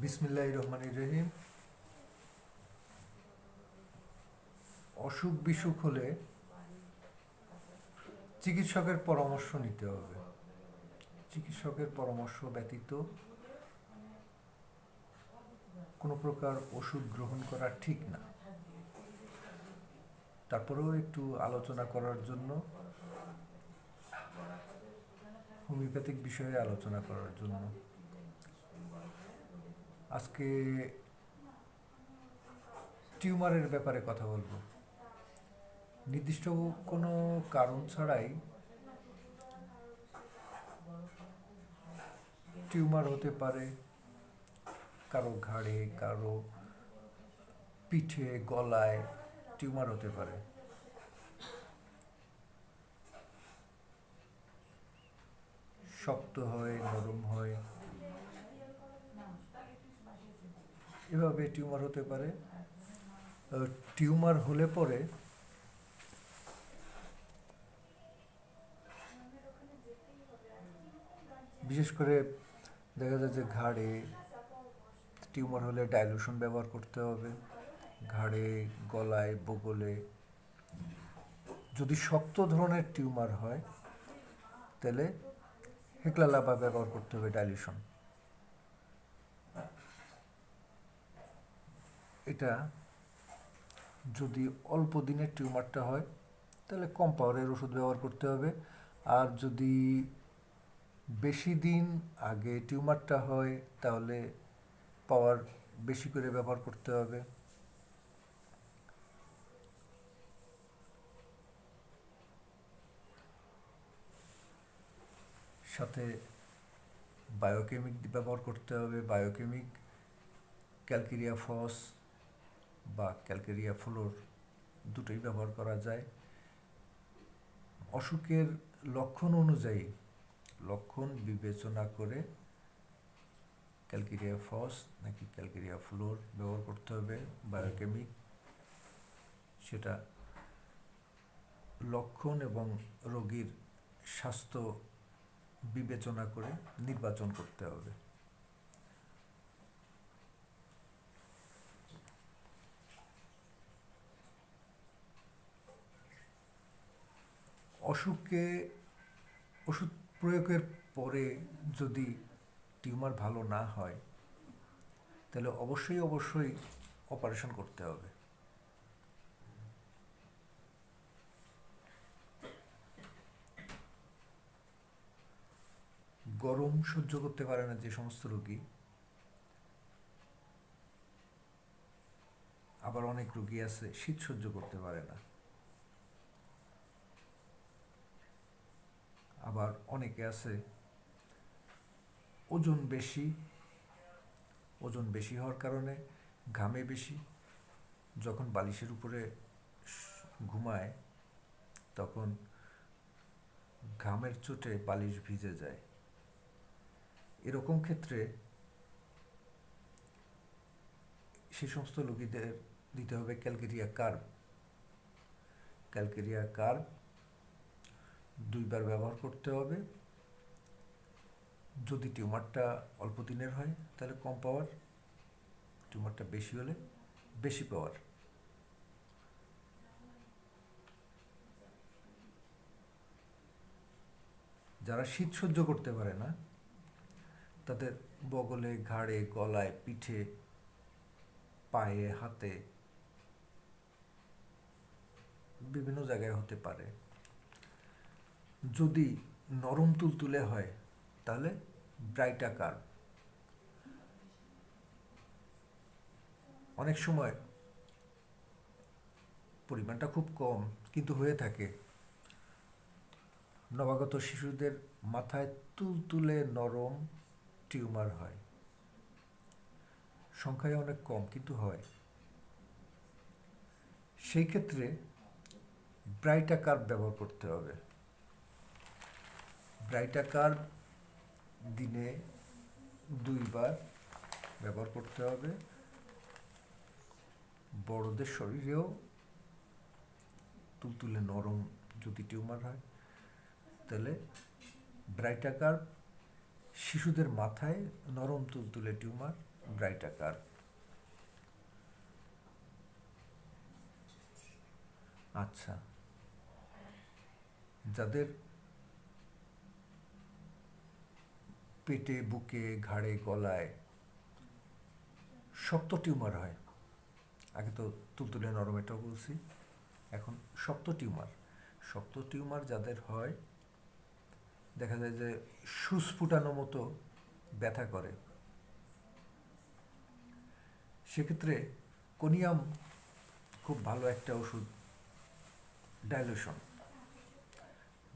বিসমিল্লাহ রহমান রহিম। অসুখ বিসুখ হলে চিকিৎসকের পরামর্শ নিতে হবে। চিকিৎসকের পরামর্শ ব্যতীত কোনো প্রকার ওষুধ গ্রহণ করা ঠিক না। তারপরেও একটু আলোচনা করার জন্য, হোমিওপ্যাথিক বিষয়ে আলোচনা করার জন্য। আজকে টিউমারের ব্যাপারে কথা বলব। নির্দিষ্ট কোনো কারণ ছাড়াই টিউমার হতে পারে, কারও ঘাড়ে, কারও পিঠে, গলায় টিউমার হতে পারে। শক্ত হয়, নরম হয় এভাবে টিউমার হতে পারে। টিউমার হলে পরে বিশেষ করে দেখা যায় যে ঘাড়ে টিউমার হলে ডাইলুশন ব্যবহার করতে হবে। ঘাড়ে, গলায়, বগলে যদি শক্ত ধরনের টিউমার হয়, তাহলে হেকলালাবা ব্যবহার করতে হবে ডাইলুশন। এটা যদি অল্প দিনের টিউমারটা হয়, তাহলে কম পাওয়ারের ওষুধ ব্যবহার করতে হবে। আর যদি বেশি দিন আগে টিউমারটা হয়, তাহলে পাওয়ার বেশি করে ব্যবহার করতে হবে। সাথে বায়োকেমিক ব্যবহার করতে হবে। বায়োকেমিক, ক্যালকেরিয়া, ফস বা ক্যালকেরিয়া ফ্লোর দুটোই ব্যবহার করা যায়। অসুখের লক্ষণ অনুযায়ী লক্ষণ বিবেচনা করে ক্যালকেরিয়া ফস নাকি ক্যালকেরিয়া ফ্লোর ব্যবহার করতে হবে, বায়োকেমিক। সেটা লক্ষণ এবং রোগীর স্বাস্থ্য বিবেচনা করে নির্বাচন করতে হবে। অসুখকে, ওষুধ প্রয়োগের পরে যদি টিউমার ভালো না হয়, তাহলে অবশ্যই অবশ্যই অপারেশন করতে হবে। গরম সহ্য করতে পারে না যে সমস্ত রোগী। আবার অনেক রোগী আছে, শীত সহ্য করতে পারে না। আবার অনেকে আছে, ওজন বেশি ওজন বেশি হওয়ার কারণে ঘামে বেশি। যখন বালিশের উপরে ঘুমায়, তখন ঘামের চোটে বালিশ ভিজে যায়। এরকম ক্ষেত্রে সে সমস্ত রোগীদের দিতে হবে ক্যালকেরিয়া কার্ভ ক্যালকেরিয়া কার্ভ দুইবার ব্যবহার করতে হবে। যদি টিউমারটা অল্প দিনের হয়, তাহলে কম পাওয়ার, টিউমারটা বেশি হলে বেশি পাওয়ার। যারা শীত সহ্য করতে পারে না, তাদের বগলে, ঘাড়ে, গলায়, পিঠে, পায়ে, হাতে বিভিন্ন জায়গায় হতে পারে। যদি নরম তুলতুলে হয়, তাহলে ব্রাইট আকার অনেক সময় পরিমাণটা খুব কম, কিন্তু হয়ে থাকে। নবাগত শিশুদের মাথায় তুলতুলে নরম টিউমার হয়। সংখ্যায় অনেক কম, কিন্তু হয়। সেই ক্ষেত্রে ব্রাইট আকার ব্যবহার করতে হবে। ব্রাইট আকার দিনে দুইবার ব্যবহার করতে হবে। বড়দের শরীরেও তুলতুলে নরম যদি টিউমার হয়, তাহলে ব্রাইট আকার শিশুদের মাথায় নরম তুলতুলে টিউমার ব্রাইট আকার আচ্ছা যাদের পেটে, বুকে, ঘাড়ে, গলায় শক্ত টিউমার হয়। আগে তো তুলতুলে নরম এটাও বলছি, এখন শক্ত টিউমার। শক্ত টিউমার যাদের হয়, দেখা যায় যে সুচ ফুটানো মতো ব্যথা করে। সেক্ষেত্রে কোনিয়াম খুব ভালো একটা ওষুধ, ডাইলুশন।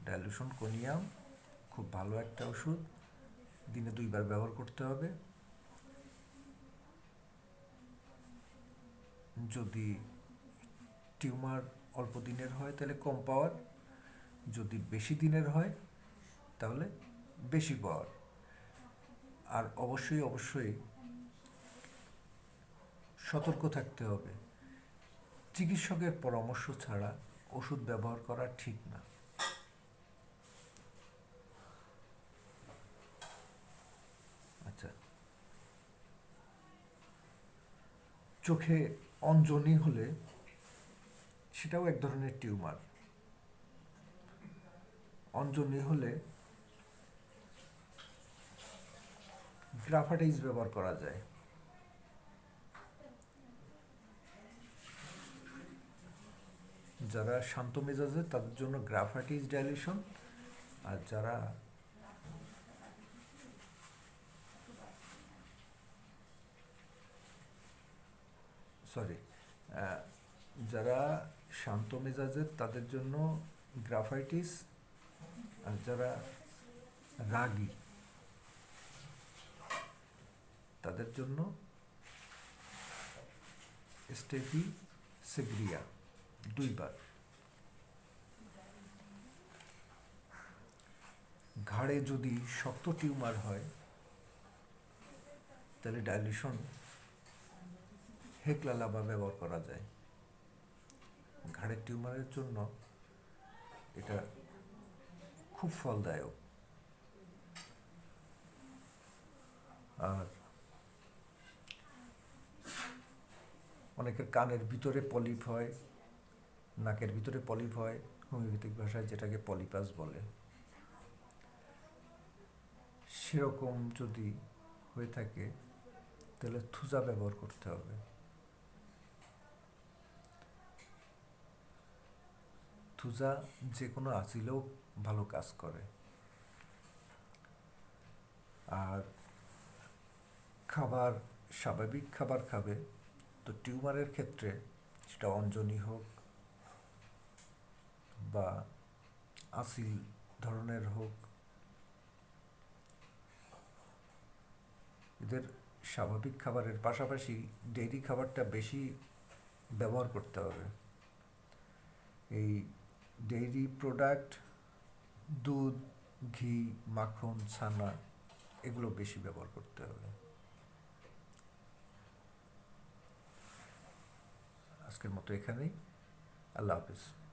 ডাইলুশন, কোনিয়াম খুব ভালো একটা ওষুধ। দিনে দুইবার ব্যবহার করতে হবে। যদি টিউমার অল্প দিনের হয়, তাহলে কম পাওয়ার। যদি বেশি দিনের হয়, তাহলে বেশি পাওয়ার। আর অবশ্যই অবশ্যই সতর্ক থাকতে হবে। চিকিৎসকের পরামর্শ ছাড়া ওষুধ ব্যবহার করা ঠিক না আচ্ছা চোখে অঞ্জনি হলে সেটাও এক ধরনের টিউমার। অঞ্জনি হলে গ্রাফাটাইজ ব্যবহার করা যায়। যারা শান্ত মেজাজে তাদের জন্য গ্রাফাটিস ডাইলেশন আর যারা সরি যারা শান্ত মেজাজের, তাদের জন্য গ্রাফাইটিস আর যারা রাগী, তাদের জন্য স্টেফি সেগ্রিয়া দুইবার। ঘাড়ে যদি শক্ত টিউমার হয়, তাহলে ডাইলিউশন হেকলালাবা ব্যবহার করা যায়। ঘাড়ের টিউমারের জন্য এটা খুব ফলদায়ক। আর অনেকের কানের ভিতরে পলিপ হয়, নাকের ভিতরে পলিপ হয়, হোমিওপ্যাথিক ভাষায় যেটাকে পলিপাস বলে। সেরকম যদি হয়ে থাকে, তাহলে থুজা ব্যবহার করতে হবে। থুজা যে কোনো আসিলেও ভালো কাজ করে। আর খাবার, স্বাভাবিক খাবার খাবে। তো টিউমারের ক্ষেত্রে সেটা অঞ্জনি হোক বা আসিল ধরনের হোক, এদের স্বাভাবিক খাবারের পাশাপাশি ডেইরি খাবারটা বেশি ব্যবহার করতে হবে। এই ডেইরি প্রোডাক্ট, দুধ, ঘি, মাখন, ছানা, এগুলো বেশি ব্যবহার করতে হবে। আজকের মতো এখানেই। আল্লাহ হাফিজ।